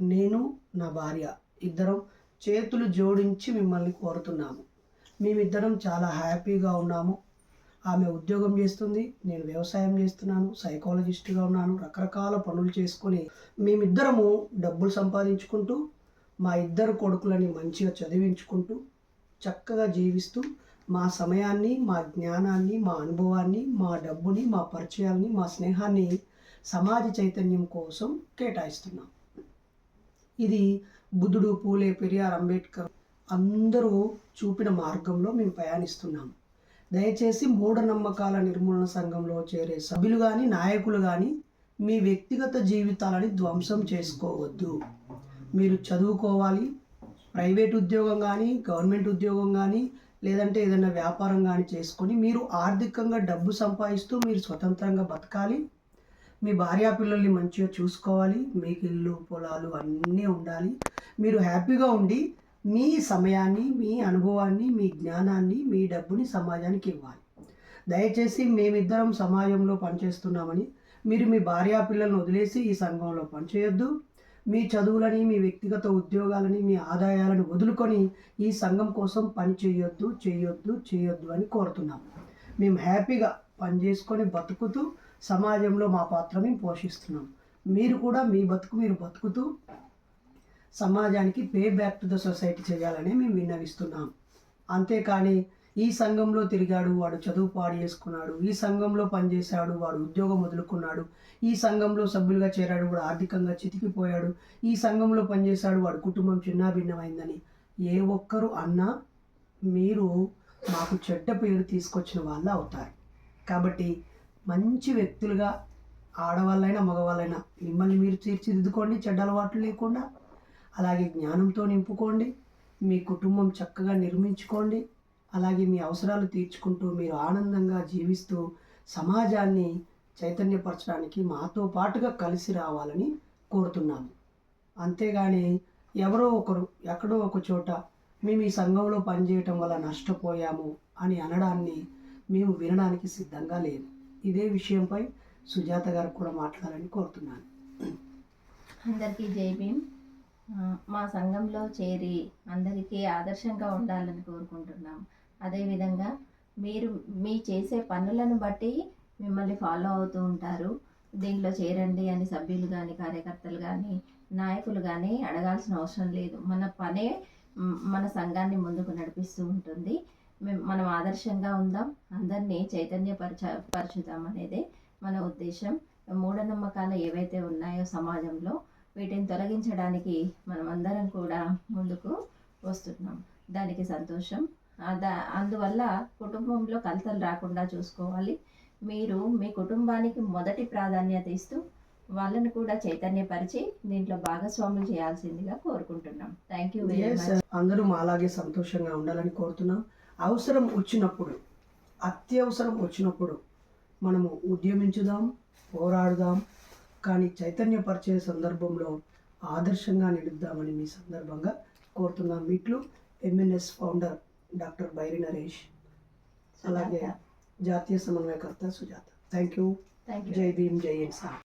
నేను నా భార్య ఇద్దరం చేతులు జోడించి మిమ్మల్ని కోరుతున్నాము. మేమిద్దరం చాలా హ్యాపీగా ఉన్నాము. ఆమె ఉద్యోగం చేస్తుంది నేను వ్యవసాయం చేస్తున్నాను సైకాలజిస్ట్గా ఉన్నాను రకరకాల పనులు చేసుకొని మేమిద్దరము డబ్బులు సంపాదించుకుంటూ మా ఇద్దరు కొడుకులని మంచిగా చదివించుకుంటూ చక్కగా జీవిస్తూ మా సమయాన్ని మా జ్ఞానాన్ని మా అనుభవాన్ని మా డబ్బుని మా పరిచయాల్ని మా స్నేహాన్ని సమాజ చైతన్యం కోసం కేటాయిస్తున్నాం. ఇది బుద్ధుడు పూలే పెరియార్ అంబేద్కర్ అందరూ చూపిన మార్గంలో మేము ప్రయాణిస్తున్నాం దయచేసి మూఢనమ్మకాల నిర్మూలన సంఘంలో చేరే సభ్యులు కానీ నాయకులు కానీ మీ వ్యక్తిగత జీవితాలని ధ్వంసం చేసుకోవద్దు. మీరు చదువుకోవాలి ప్రైవేట్ ఉద్యోగం కానీ గవర్నమెంట్ ఉద్యోగం కానీ లేదంటే ఏదైనా వ్యాపారం కానీ చేసుకొని మీరు ఆర్థికంగా డబ్బు సంపాదిస్తూ మీరు స్వతంత్రంగా బతకాలి. మీ భార్యా పిల్లల్ని మంచిగా చూసుకోవాలి మీకు ఇల్లు పొలాలు అన్నీ ఉండాలి. మీరు హ్యాపీగా ఉండి మీ సమయాన్ని మీ అనుభవాన్ని మీ జ్ఞానాన్ని మీ డబ్బుని సమాజానికి ఇవ్వాలి. దయచేసి మేమిద్దరం సమాజంలో పనిచేస్తున్నామని మీరు మీ భార్యా పిల్లల్ని వదిలేసి ఈ సంఘంలో పనిచేయొద్దు. మీ చదువులని మీ వ్యక్తిగత ఉద్యోగాలని మీ ఆదాయాలను వదులుకొని ఈ సంఘం కోసం పని చేయొద్దు చేయొద్దు చేయొద్దు అని కోరుతున్నాం. మేము హ్యాపీగా పని చేసుకొని బతుకుతూ సమాజంలో మా పాత్రని పోషిస్తున్నాం. మీరు కూడా మీ బతుకు మీరు బతుకుతూ సమాజానికి pay back to the society చేయాలని మేము విన్నవిస్తున్నాం. అంతేకాని ఈ సంఘంలో తిరిగాడు వాడు చదువు పాడు చేసుకున్నాడు ఈ సంఘంలో పనిచేశాడు వాడు ఉద్యోగం వదులుకున్నాడు ఈ సంఘంలో సభ్యులుగా చేరాడు వాడు ఆర్థికంగా చితికిపోయాడు ఈ సంఘంలో పనిచేశాడు వాడు కుటుంబం చిన్నాభిన్నమైందని ఏ ఒక్కరు అన్నా మీరు మాకు చెడ్డ పేరు తీసుకొచ్చిన వాళ్ళు అవుతారు. కాబట్టి మంచి వ్యక్తులుగా ఆడవాళ్ళైనా మగవాళ్ళైనా మిమ్మల్ని మీరు తీర్చిదిద్దుకోండి చెడ్డ అలవాట్లు లేకుండా. అలాగే జ్ఞానంతో నింపుకోండి మీ కుటుంబం చక్కగా నిర్మించుకోండి. అలాగే మీ అవసరాలు తీర్చుకుంటూ మీరు ఆనందంగా జీవిస్తూ సమాజాన్ని చైతన్యపరచడానికి మాతో పాటుగా కలిసి రావాలని కోరుతున్నాను. అంతేగాని ఎవరో ఒకరు ఎక్కడో ఒక చోట మేము ఈ సంఘంలో పనిచేయటం వల్ల నష్టపోయాము అని అనడాన్ని మేము వినడానికి సిద్ధంగా లేదు ఇదే విషయంపై సుజాత గారు కూడా మాట్లాడాలని కోరుతున్నాను. అందరికీ జై భీమ్. మా సంఘంలో చేరి అందరికీ ఆదర్శంగా ఉండాలని కోరుకుంటున్నాం. అదేవిధంగా మీరు మీ చేసే పనులను బట్టి మిమ్మల్ని ఫాలో అవుతూ ఉంటారు. దీంట్లో చేరండి అని సభ్యులు కానీ కార్యకర్తలు కానీ నాయకులు కానీ అడగాల్సిన అవసరం లేదు. మన పనే మన సంఘాన్ని ముందుకు నడిపిస్తూ ఉంటుంది. మనం ఆదర్శంగా ఉందాం అందరినీ చైతన్యపరచ పరచుదాం అనేదే మన ఉద్దేశం. మూఢనమ్మకాలు ఏవైతే ఉన్నాయో సమాజంలో వీటిని తొలగించడానికి మనం అందరం కూడా ముందుకు వస్తున్నాం. దానికి సంతోషం. అందువల్ల కుటుంబంలో కలతలు రాకుండా చూసుకోవాలి. మీరు మీ కుటుంబానికి మొదటి ప్రాధాన్యత ఇస్తూ వాళ్ళని కూడా చైతన్యపరిచి దీంట్లో భాగస్వాములు చేయాల్సిందిగా కోరుకుంటున్నాం. Thank you very much. అందరూ మాలాగే సంతోషంగా ఉండాలని కోరుతున్నాం. అవసరం వచ్చినప్పుడు అత్యవసరం వచ్చినప్పుడు మనము ఉద్యమించుదాం పోరాడుదాం కానీ చైతన్యపరిచే సందర్భంలో ఆదర్శంగా నిలుద్దామని మీ సందర్భంగా కోరుతున్నాం వీటిలో MNS founder doctor Bairi Naresh అలాగే జాతీయ సమన్వయకర్త సుజాత. థ్యాంక్ యూ జై భీమ్ జై ఇన్సాన్